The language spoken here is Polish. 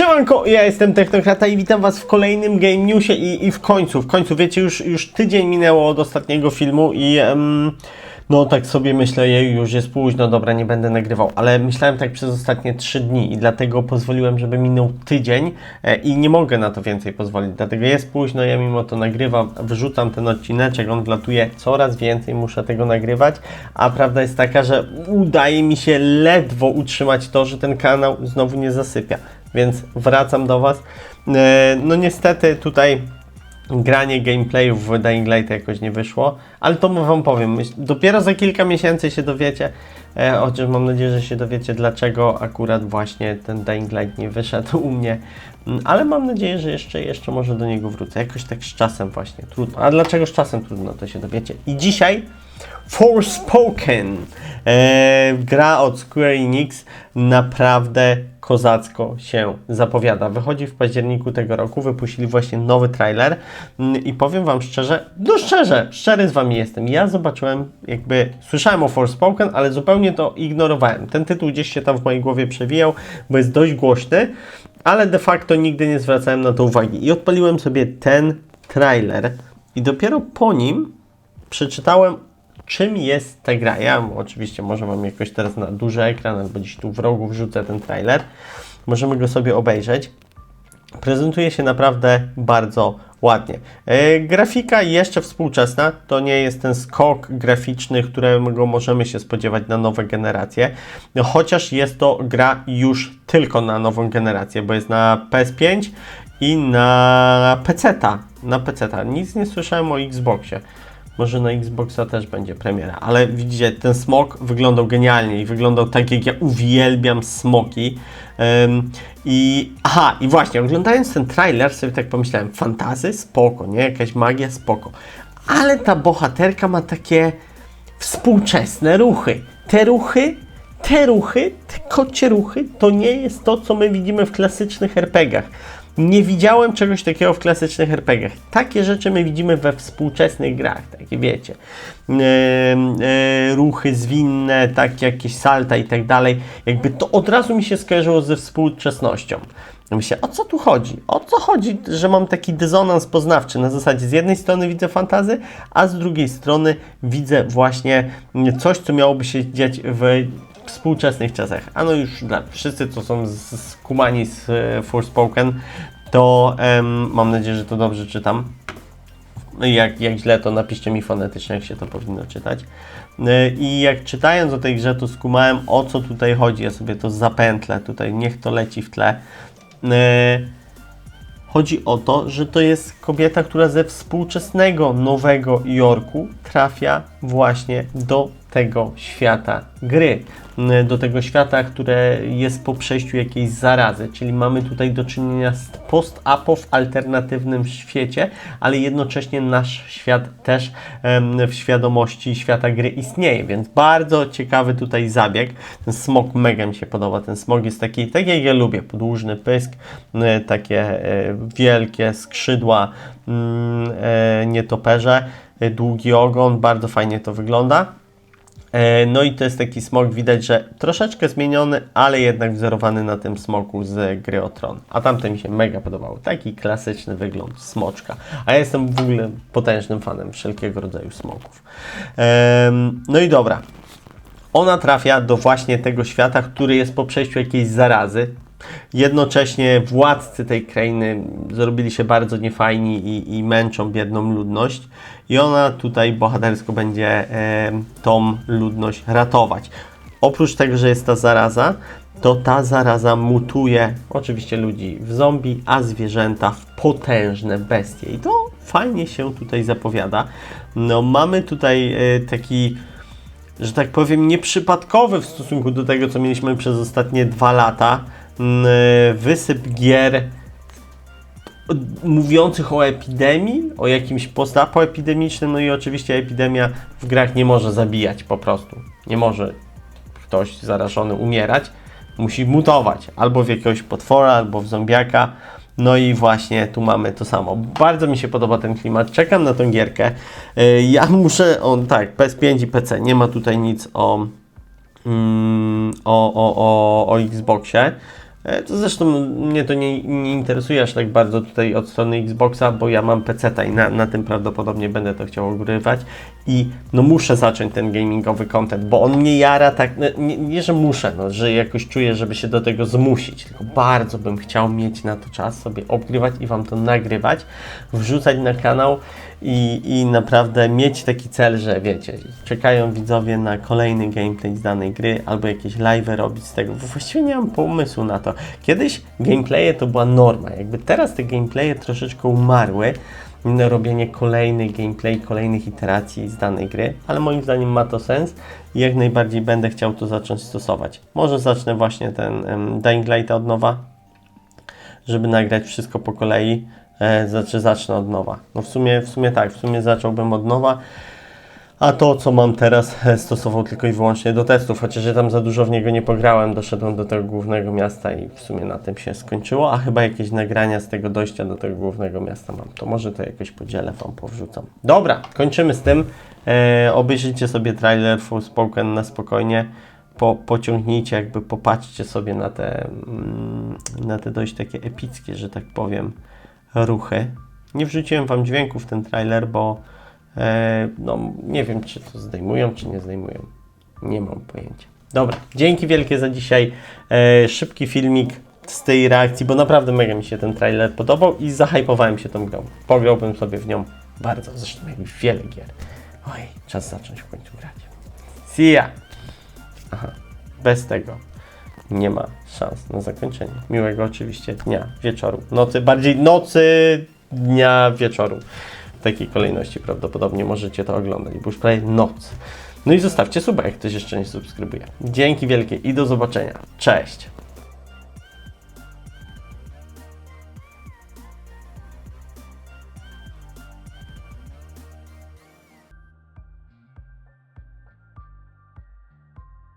Siemanko, ja jestem Technokrata i witam Was w kolejnym Game Newsie i, i w końcu, w końcu, wiecie, już, już tydzień minęło od ostatniego filmu i em, no tak sobie myślę, jej, już jest późno, dobra, nie będę nagrywał, ale myślałem tak przez ostatnie trzy dni i dlatego pozwoliłem, żeby minął tydzień e, i nie mogę na to więcej pozwolić, dlatego jest późno, ja mimo to nagrywam, wyrzucam ten odcineczek, on wlatuje coraz więcej, muszę tego nagrywać, a prawda jest taka, że udaje mi się ledwo utrzymać to, że ten kanał znowu nie zasypia, więc wracam do Was. E, No niestety tutaj granie gameplayów w Dying Light jakoś nie wyszło, ale to wam powiem, dopiero za kilka miesięcy się dowiecie, e, chociaż mam nadzieję, że się dowiecie, dlaczego akurat właśnie ten Dying Light nie wyszedł u mnie, Mm, ale mam nadzieję, że jeszcze, jeszcze może do niego wrócę, jakoś tak z czasem właśnie, trudno, a dlaczego z czasem trudno, to się dowiecie. I dzisiaj Forspoken, e, gra od Square Enix, naprawdę kozacko się zapowiada. Wychodzi w październiku tego roku, wypuścili właśnie nowy trailer mm, i powiem Wam szczerze, no szczerze, szczery z Wami jestem. Ja zobaczyłem, jakby słyszałem o Forspoken, ale zupełnie to ignorowałem. Ten tytuł gdzieś się tam w mojej głowie przewijał, bo jest dość głośny, ale de facto nigdy nie zwracałem na to uwagi. I odpaliłem sobie ten trailer i dopiero po nim przeczytałem, czym jest ta gra. Ja oczywiście może mam jakoś teraz na duży ekran, albo gdzieś tu w rogu wrzucę ten trailer. Możemy go sobie obejrzeć. Prezentuje się naprawdę bardzo ładnie. E, grafika jeszcze współczesna, to nie jest ten skok graficzny, którego możemy się spodziewać na nowe generacje, no, chociaż jest to gra już tylko na nową generację, bo jest na PS5 i na PC-ta. Na PC-ta. Nic nie słyszałem o Xboxie. Może na Xboxa też będzie premiera, ale widzicie, ten smok wyglądał genialnie i wyglądał tak, jak ja uwielbiam smoki. Ym, I aha, i właśnie, oglądając ten trailer sobie tak pomyślałem, fantazy spoko, nie? Jakaś magia spoko. Ale ta bohaterka ma takie współczesne ruchy. Te ruchy, te ruchy, te kocie ruchy, to nie jest to, co my widzimy w klasycznych RPGach. Nie widziałem czegoś takiego w klasycznych RPGach. Takie rzeczy my widzimy we współczesnych grach, takie wiecie. E, e, ruchy zwinne, takie jakieś salta i tak dalej. Jakby to od razu mi się skojarzyło ze współczesnością. Myślę, o co tu chodzi? O co chodzi, że mam taki dysonans poznawczy? Na zasadzie z jednej strony widzę fantazy, a z drugiej strony widzę właśnie coś, co miałoby się dziać w współczesnych czasach. A no już dla wszyscy, co są skumani z e, Forspoken, to em, mam nadzieję, że to dobrze czytam. No jak, jak źle, to napiszcie mi fonetycznie, jak się to powinno czytać. E, I jak czytając o tej grze, to skumałem, o co tutaj chodzi. Ja sobie to zapętlę tutaj, niech to leci w tle. E, Chodzi o to, że to jest kobieta, która ze współczesnego Nowego Jorku trafia właśnie do tego świata gry. Do tego świata, które jest po przejściu jakiejś zarazy, czyli mamy tutaj do czynienia z post-apo w alternatywnym świecie, ale jednocześnie nasz świat też w świadomości świata gry istnieje, więc bardzo ciekawy tutaj zabieg. Ten smok mega mi się podoba. Ten smok jest taki, tak jak ja lubię, podłużny pysk, takie e, wielkie skrzydła, e, nietoperze, e, długi ogon, bardzo fajnie to wygląda. E, No i to jest taki smok, widać, że troszeczkę zmieniony, ale jednak wzorowany na tym smoku z gry o Tron. A tamte mi się mega podobało. Taki klasyczny wygląd smoczka. A ja jestem w ogóle potężnym fanem wszelkiego rodzaju smoków. No i dobra. Ona trafia do właśnie tego świata, który jest po przejściu jakiejś zarazy. Jednocześnie władcy tej krainy zrobili się bardzo niefajni i, i męczą biedną ludność. I ona tutaj bohatersko będzie e, tą ludność ratować. Oprócz tego, że jest ta zaraza, to ta zaraza mutuje oczywiście ludzi w zombie, a zwierzęta w potężne bestie. I to fajnie się tutaj zapowiada. No, mamy tutaj e, taki że tak powiem, nieprzypadkowy w stosunku do tego, co mieliśmy przez ostatnie dwa lata. Mm, Wysyp gier mówiących o epidemii, o jakimś postapoepidemicznym, no i oczywiście epidemia w grach nie może zabijać po prostu. Nie może ktoś zarażony umierać, musi mutować albo w jakiegoś potwora, albo w zombiaka. No i właśnie tu mamy to samo. Bardzo mi się podoba ten klimat. Czekam na tą gierkę. Yy, Ja muszę, on tak, PS5 i PC. Nie ma tutaj nic o, mm, o, o, o, o Xboxie. E, To zresztą mnie to nie, nie interesuje aż tak bardzo tutaj od strony Xboxa, bo ja mam PC i na, na tym prawdopodobnie będę to chciał ogrywać i no muszę zacząć ten gamingowy content, bo on mnie jara tak, no, nie, nie że muszę, no, że jakoś czuję, żeby się do tego zmusić, tylko bardzo bym chciał mieć na to czas, sobie obgrywać i Wam to nagrywać, wrzucać na kanał i, i naprawdę mieć taki cel, że wiecie, czekają widzowie na kolejny gameplay z danej gry albo jakieś live robić z tego, bo właściwie nie mam pomysłu na to. Kiedyś gameplaye to była norma, jakby teraz te gameplaye troszeczkę umarły, na robienie kolejnych gameplay, kolejnych iteracji z danej gry, ale moim zdaniem ma to sens i jak najbardziej będę chciał to zacząć stosować. Może zacznę właśnie ten um, Dying Light od nowa, żeby nagrać wszystko po kolei, e, znaczy zacznę od nowa. No w sumie, w sumie tak, w sumie zacząłbym od nowa, a to co mam teraz e, stosował tylko i wyłącznie do testów, chociaż ja tam za dużo w niego nie pograłem, doszedłem do tego głównego miasta i w sumie na tym się skończyło, a chyba jakieś nagrania z tego dojścia do tego głównego miasta mam, to może to jakoś podzielę, wam powrzucam. Dobra, kończymy z tym, e, obejrzyjcie sobie trailer Full Spoken na spokojnie, po, pociągnijcie, jakby popatrzcie sobie na te, mm, na te dość takie epickie, że tak powiem, ruchy. Nie wrzuciłem Wam dźwięków w ten trailer, bo e, no, nie wiem, czy to zdejmują, czy nie zdejmują. Nie mam pojęcia. Dobra, dzięki wielkie za dzisiaj. E, szybki filmik z tej reakcji, bo naprawdę mega mi się ten trailer podobał i zahypowałem się tą grą. Pograłbym sobie w nią bardzo, zresztą jak wiele gier. Oj, czas zacząć w końcu grać. See ya! Aha, bez tego nie ma szans na zakończenie. Miłego oczywiście dnia, wieczoru, nocy, bardziej nocy, dnia, wieczoru. W takiej kolejności prawdopodobnie możecie to oglądać, bo już prawie noc. No i zostawcie suba, jak ktoś jeszcze nie subskrybuje. Dzięki wielkie i do zobaczenia. Cześć!